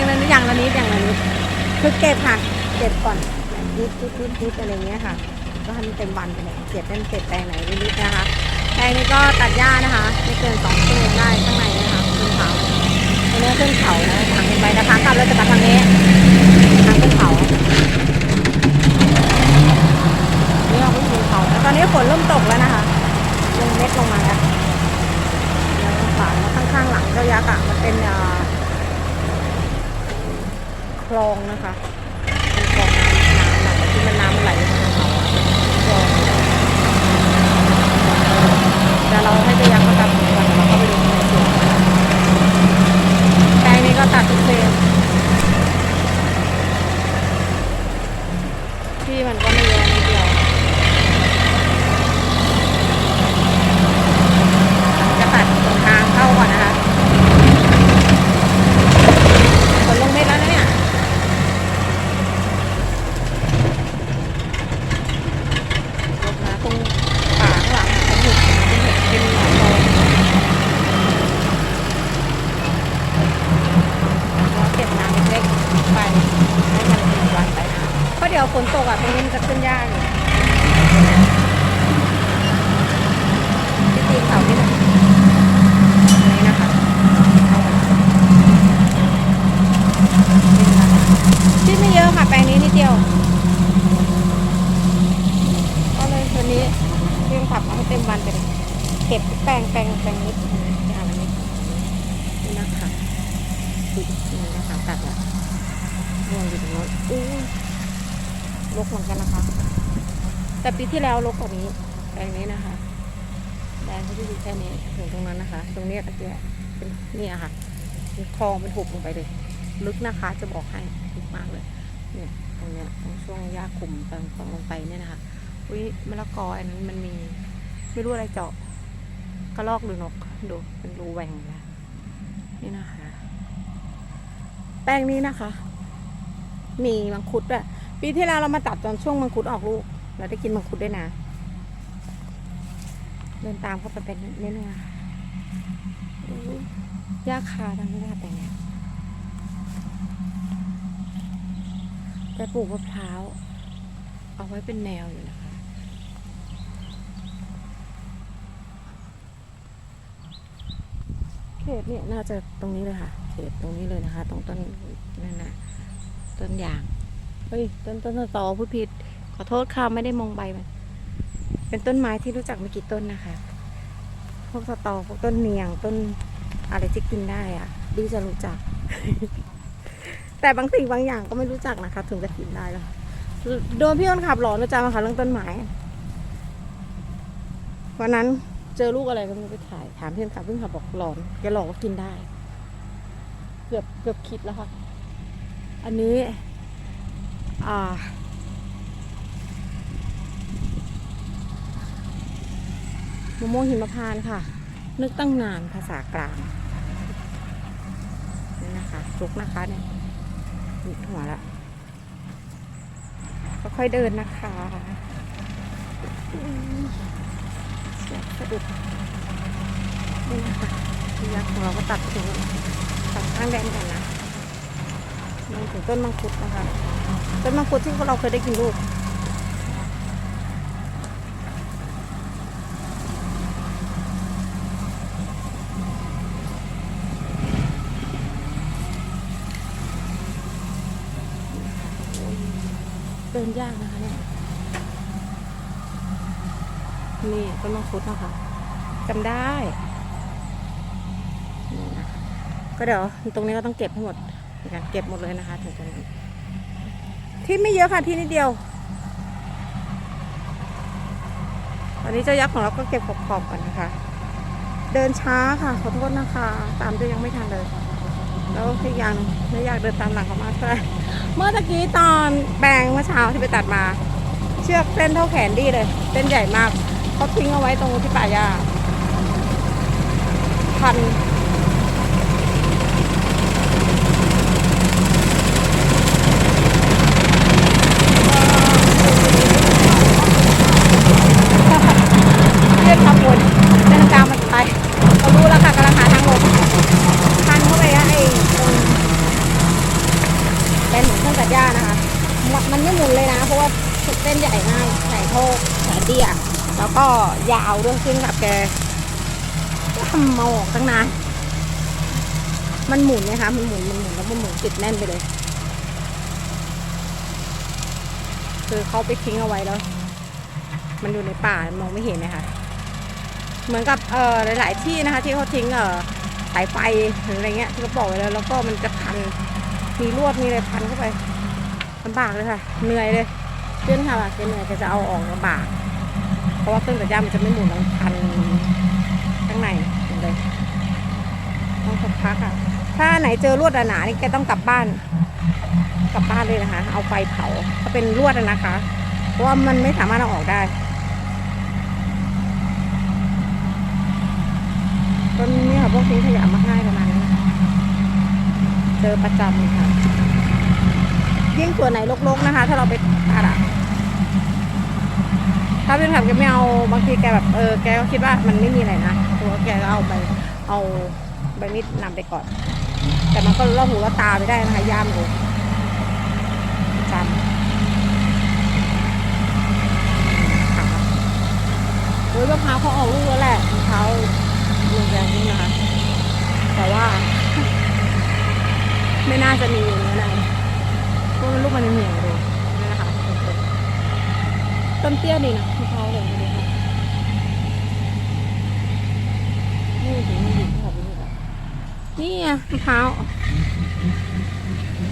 งละนิดอย่างละนิดอย่างละนิดคือเก็บค่ะ เก็บก่อนนิดนิดนิดนิดอะไรเงี้ยค่ะ ก็ให้มันเต็มวันไปเลยเก็บเป็นเก็บแปลงไหนนิดนะคะแปลงนี้ก็ตัดหญ้านะคะไม่เกินสองชั่วโมงได้ข้างในนะคะขึ้นเขาตรงนี้ขึ้นเขานะทางขึ้นไปนะคะกลับเราจะกลับทางนี้ทางขึ้นเขานี่เราขึ้นเขาแล้วตอนนี้ฝนเริ่มตกแล้วนะคะลงเม็ดลงมาแล้วแล้วาข้างๆหลังเจ้ายักษ์อะมันเป็นอ่อคล องนะคะเป็นคลองน้ำน้ำแบบที่มันน้ำไหลลงมาเขาลองเดี๋ยวเราให้เจ้ายักษ์มาตัดก่อนเดี๋ยวเราก็ไปดูในสวนนะคะแปลงนี้ก็ตัดทุกเพลงที่มันก็ไม่เยอะนิดเดียวจะตัดตรงกลางเข้าก่อนนะคะฝนลงเม็ดแล้วนะเนี่ย ลงมา ตรงป่าข้างหลังอะเป็นหุบเป็นหุบเป็นหนองรเราเก็บน้ำเล็กๆไปให้มันเป็นวันไปนะเพราะเดี๋ยวฝนตกอะตรงนี้มันจะขึ้นยากเลยที่ตีนเขาที่ไหนตรงนี้นะคะที่ไม่เยอะค่ะแปลงนี้นิดเดียว ก็เลยวันนี้ เรียงผักมาเต็มวันไปเลยเก็บแปลงแปลงแปลงนิดอย่างละนิดนี่นะคะดูนี่นะคะตัดแล้วรวงอยู่ตรงโน้นอู้ลกเหมือนกันนะคะ แต่ปีที่แล้วลกกว่านี้แปลงนี้นะคะแดงเขาจะอยู่แค่นี้ถึงตรงนั้นนะคะ ตรงนี้ยตะเกียเป็นนี่อะค่ะเป็นคลองเป็นหุบลงไปเลย ลึกนะคะจะบอกให้ลึกมากเลยเนี่ยตรงเนี้ยตรงช่วงหญ้าคุมตรงตรงลงไปเนี่ยนะคะอุ้ยมะละกออันนั้นมันมี ไม่รู้อะไรเจาะกระลอกหรือนกดูเป็นรูแหว่งนะนี่นะคะ แป้งนี้นะคะ มีมังคุดด้วยปีที่แล้วเรามาตัดตอนช่วงมังคุดออกลูก เราได้กินมังคุดด้วยนะ เดินตามเข้าไปเป็นนิดนึงอะยหญ้าคาทั้งนี้ค่ะแต่งเนี่ยแต่ปลูกมะพร้าว เอาไว้เป็นแนวอยู่นะคะ เขตเนี่ยน่าจะตรงนี้เลยค่ะ เขตตรงนี้เลยนะคะ ตรงต้นนั่นนะต้นยาง เฮ้ย ต้นต้นตอพูดผิด ขอโทษค่ะไม่ได้มองใบมัน เป็นต้นไม้ที่รู้จักไม่กี่ต้นนะคะ พวกสตอพวกต้นเนียง ต้นอะไรที่กินได้อะดีจะรู้จัก แต่บางสิ่งบางอย่างก็ไม่รู้จักนะคะ ถึงจะกินได้แล้วโดนพี่อ้นขับหลอนนะจ๊ะมาค่ะเรื่องต้นไม้วันนั้น เจอลูกอะไรก็ไม่รู้ไปถ่าย ถามเพี่อนขับพี่อนขับบอกหลอนแกหลอกว่ากินได้ เกือบเกือบคิดแล้วค่ะ อันนี้ อ่า มะม่วงหิมพานต์ค่ะ นึกตั้งนานภาษากลางนี่นะคะจุกนะคะเนี่ยหยุดหัวละค่อยๆเดินนะคะ สะดุดนี่นะคะที่ยักษ์ของเราก็ตัดถึงตัดข้างแดนกันนะมาถึงต้นมังคุดนะคะ ต้นมังคุดที่เราเคยได้กินลูกเดินยากนะคะเนี่ต้นมังคุดนะคะจำได้นี่นะคะก็เดี๋ยวตรงนี้ก็ต้องเก็บให้หมดเหมือนกันเก็บหมดเลยนะคะถึงตรงนั้ที่ไม่เยอะค่ะที่นิดเดียวตอนนี้เจ้ายักษ์ของเราก็เก็บขอบๆก่อนนะคะ เดินช้าค่ะขอโทษนะคะ ตามเจ้ายังไม่ทันเลยแล้วอีกอย่างหนึ่งไม่อยากเดินตามหลังเขามากเท่าไหร่เมื่อตะกี้ตอนแปลงเมื่อเช้าที่ไปตัดมา เชือกเส้นเท่าแขนดีเลยเส้นใหญ่มาก เขาทิ้งเอาไว้ตรงที่ป่าหญ้าพันเรียกขบวนเดินตามมันไปเรารู้แล้วค่ะกำลังหาทางลงพันเข้าไปไอ้ตรง โชคแสนดีอะแล้ว ก็ยาวด้วยขึ้นกับแกทำมาออกตั้งนาน มันหมุนไงคะมันหมุนมันหมุนแล้วมันหมุนติดแน่นไปเลย คือเขาไปทิ้งเอาไว้แล้ว มันอยู่ในป่ามองไม่เห็นนะคะเหมือนกับเอ่อหลาย ๆ ที่นะคะ ที่เขาทิ้งเอ่อสายไฟหรืออะไรเงี้ยที่เขาบอกไว้แล้ว แล้วก็มันจะพันมีลวดมีอะไรพันเข้าไปลำบากเลยค่ะ เหนื่อยเลยเพื่อนค่ะแกเหนื่อยแกจะเอาออกลำบาก เพราะว่าเครื่องตัดหญ้ามันจะไม่หมุนมันพันข้างในเลยต้องสักพักค่ะถ้าไหนเจอลวดหนาๆนี่แกต้องกลับบ้าน กลับบ้านเลยนะคะ เอาไฟเผาถ้าเป็นลวดนะคะ เพราะว่ามันไม่สามารถเอาออกได้ต้นนี้ค่ะพวกทิ้งขยะมักง่ายประมาณนี้นเจอประจำเลยค่ะยิ่งตัวไหนรกๆนะคะ ถ้าเราไปตัดอะ ถ้าเป็นแบบแกไม่เอาบางทีแกแบบเออแกก็คิดว่ามันไม่มีอะไรนะตัวแกก็เอาไปเอาใบมีดนำไปก่อน แต่มันก็ล่อหูล่อตาไปได้นะคะย่ามดูจำโอ้ยมะพร้าวเขาออกลูกแล้วแหละมะพร้าวลูกแดงนี่นะคะแต่ว่า ไม่น่าจะมีเนื้อในเพราะว่าลูกมันเหนียว ต้นเตี้ยดีนะมะพร้าวเลยดูค่ะนี่ถึงนี่ดีค่ะนี่ค่ะนี่ไงมะพร้าว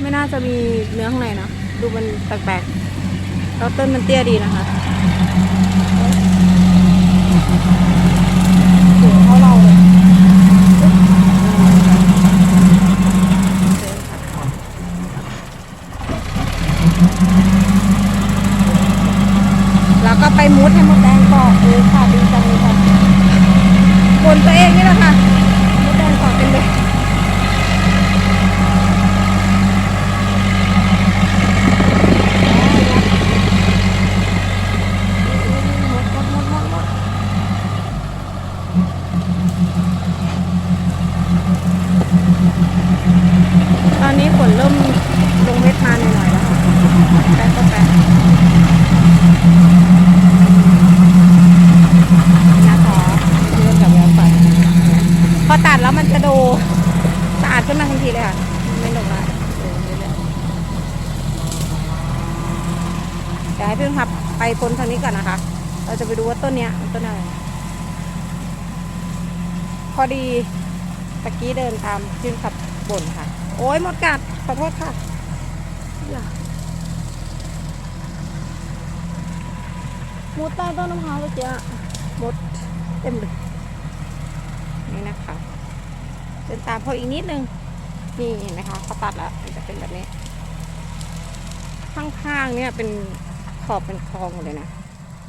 ไม่น่าจะมีเนื้อข้างในนะดูมันแปลกๆแล้วต้นมันเตี้ยดีนะคะสูงเท่าเราเลย แล้วก็ไปมุดให้มดแดงกาะเออค่ะดีจังเลยค่ะบนตัวเองนี่แหละค่ะมดแดงเกาะเต็มเลย ตอนนี้ฝนเริ่มลงเม็ดมาหน่อยๆแล้วค่ะแป๊บก็แป๊บนะคะเรื่องกับแววไฟพอตัดแล้วมันจะดูสะอาดขึ้นมาทันทีเลยค่ะ ไม่หลงละเดินเรื่อยๆเดี๋ยวให้พี่ขับไป พ้นทางนี้ก่อนนะคะ เราจะไปดูว่าต้นเนี้ยมันต้นอะไร พอดีตะกี้เดินตามพี่ขับบ่นค่ะ โอ้ยหมดกัดขอโทษค่ะอย่ามุดใต้ต้นมะพร้าวเมื่อกี้อะมดเต็มเลยนี่นะคะเดินตามเขาอีกนิดนึงนี่เห็นไหมคะเขาตัดแล้วมันจะเป็นแบบนี้ ข้างๆเนี่ยเป็น ขอบเป็นคลองหมดเลยนะ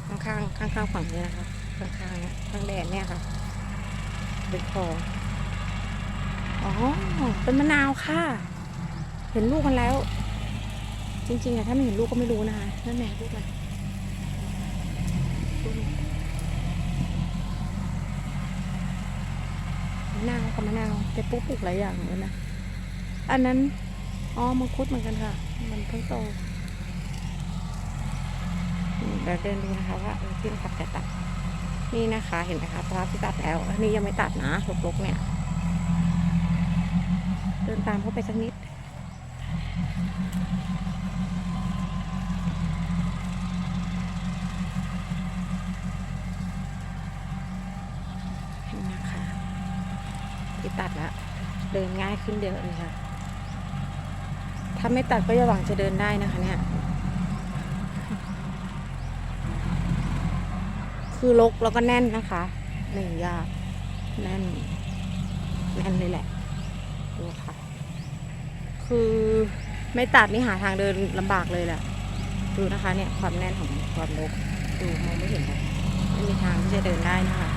ข้างๆข้างๆฝั่งนี้นะคะ ข้างๆเนี่ยข้างแดนเนี่ยค่ะ เป็นคลอง อ๋อ เป็นมะนาวค่ะ เห็นลูกมันแล้ว จริงๆอะถ้าไม่เห็นลูกก็ไม่รู้นะคะนั่นแหละลูกอะมะนาวกับมะนาวแต่ปุ๊บปลูกหลายอย่างเลยนะ อันนั้น อ๋อมังคุดเหมือนกันค่ะ มันเพิ่งโต เดี๋ยวเดินดูนะคะว่าที่เราขับแต่ตัดนี่นะคะเห็นไหมคะสภาที่ตัดแล้วอันนี้ยังไม่ตัดนะลกๆเนี่ย เดินตามเขาไปสักนิดนี่นะคะที่ตัดแล้วเดินง่ายขึ้นเยอะเลยค่ะถ้าไม่ตัดก็อย่าหวังจะเดินได้นะคะเนี่ย คือลกแล้วก็แน่นนะคะหนึ่งยากแน่น แน่นเลยแหละดูค่ะ คือไม่ตัดนี่หาทางเดินลำบากเลยแหละดูนะคะเนี่ยความแน่นของความรกดูมองไม่เห็นเลยไม่มีทางที่จะเดินได้นะคะ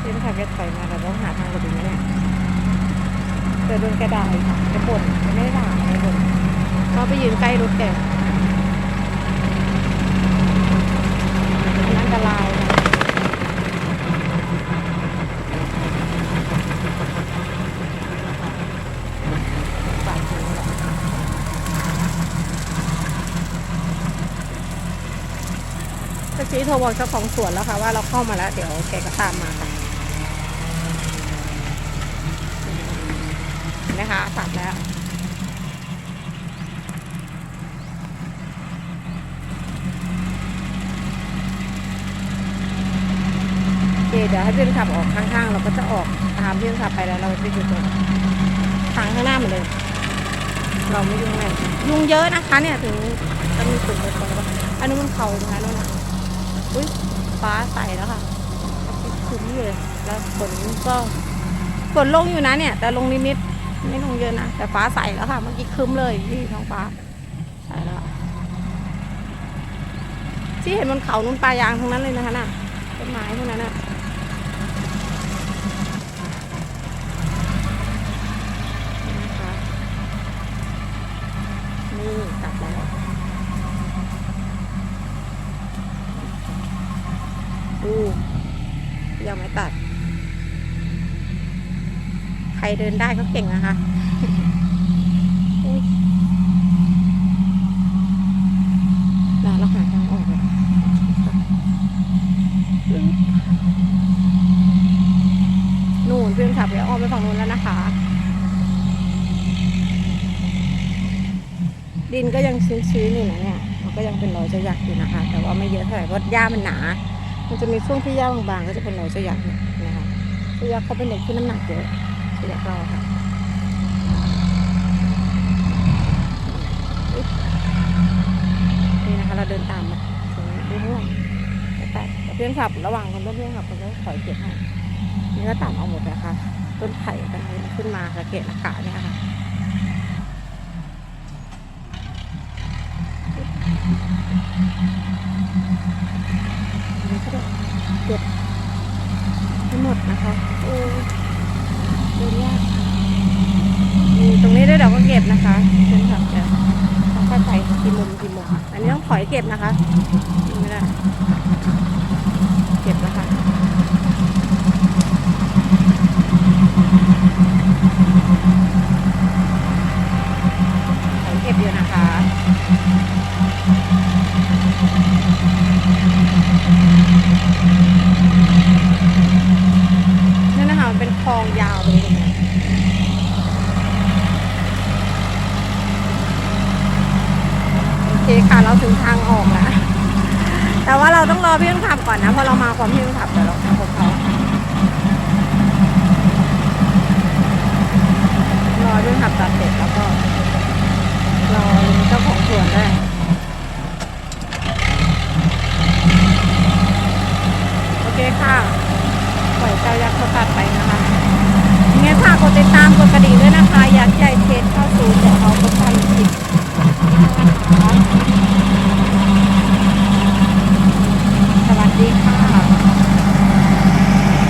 เส้นทางแกถอยมาแต่ต้องหาทางหลบอีกไหมเนี่ยเจอโดนแกด่าอีกค่ะแกบ่นแกไม่ได้ด่า เขาไปยืนใกล้รถแกอันอันตรายตะกี้โทรบอกเจ้าของสวนแล้วค่ะว่าเราเข้ามาแล้ว เดี๋ยวแกก็ตามมาค่ะนะคะตัดแล้ว เดี๋ยวให้เพื่อนขับออกข้างๆ เราก็จะออกตามเพื่อนขับไปแล้วเราไปอยู่ตรงทางข้างหน้าเหมือนเดิมเราไม่ยุ่งแน่ยุ่งเยอะนะคะเนี่ยถึงจะมีตุ่มไปตรงแล้วอันนู้นมันเขานะคะนู่นนะอุ้ยฟ้าใสแล้วค่ะคุ้มเลยแล้วฝนก็ฝนลงอยู่นะเนี่ย แต่ลงนิดๆไม่ลงเยอะนะแต่ฟ้าใสแล้วค่ะเมื่อกี้ครึ้มเลยที่ท้องฟ้าใสแล้วที่เห็นบนเขานู้นปลายางทั้งนั้นเลยนะคะน่ะต้นไม้พวกนั้นอะนี่นะคะ นี่ตัดแล้วดูยังไม่ตัด ใครเดินได้ก็เก่งนะคะอุ๊ยน่าเราหาทางออกเลยอึ๊บนู่นเพื่อนขับไปอ้อมไปฝั่งนู้นแล้วนะคะ ดินก็ ยังชื้นๆอยู่นะเนี่ยมันก็ยังเป็นรอยจะหยักอยู่นะคะ แต่ว่าไม่เยอะเท่าไหร่เพราะหญ้ามันหนา มันจะมีช่วงที่หญ้าบางๆก็จะเป็นรอยจะหยักเนี่ยนะคะจะหยักเขาเป็นเด็กที่น้ำหนักเยอะจะหยักเราค่ะนี่นะคะเราเดินตามมาถึงไม่ห่วงแต่แต่เพื่อนขับระหว่างคนเพื่อนขับคนก็ถอยเก็บให้นี่ก็ตัดเอาหมดนะคะ ต้นไผ่กันนี้ขึ้นมาค่ะเกะราคาเนี่ยค่ะ นนี้ก็ได้เก็บให้หมดนะคะโอ้ดูยากมีตรงนี้ด้วยเดี๋ยวก็เก็บนะคะเป็นแบบเดี๋ยวค่อยใส่กี่มุมกี่มุมอันนี้ต้องถอยเก็บนะคะไม่ได้เก็บนะคะ เก็บอยู่นะคะนั่นนะคะมันเป็นคลองยาวเลยโอเคค่ะเราถึงทางออกแล้วแต่ว่าเราต้องรอพี่คนขับก่อนนะพอเรามาความพี่คนขับเดี๋ยวเราขับของเขารอพี่คนขับตัดเสร็จแล้วก็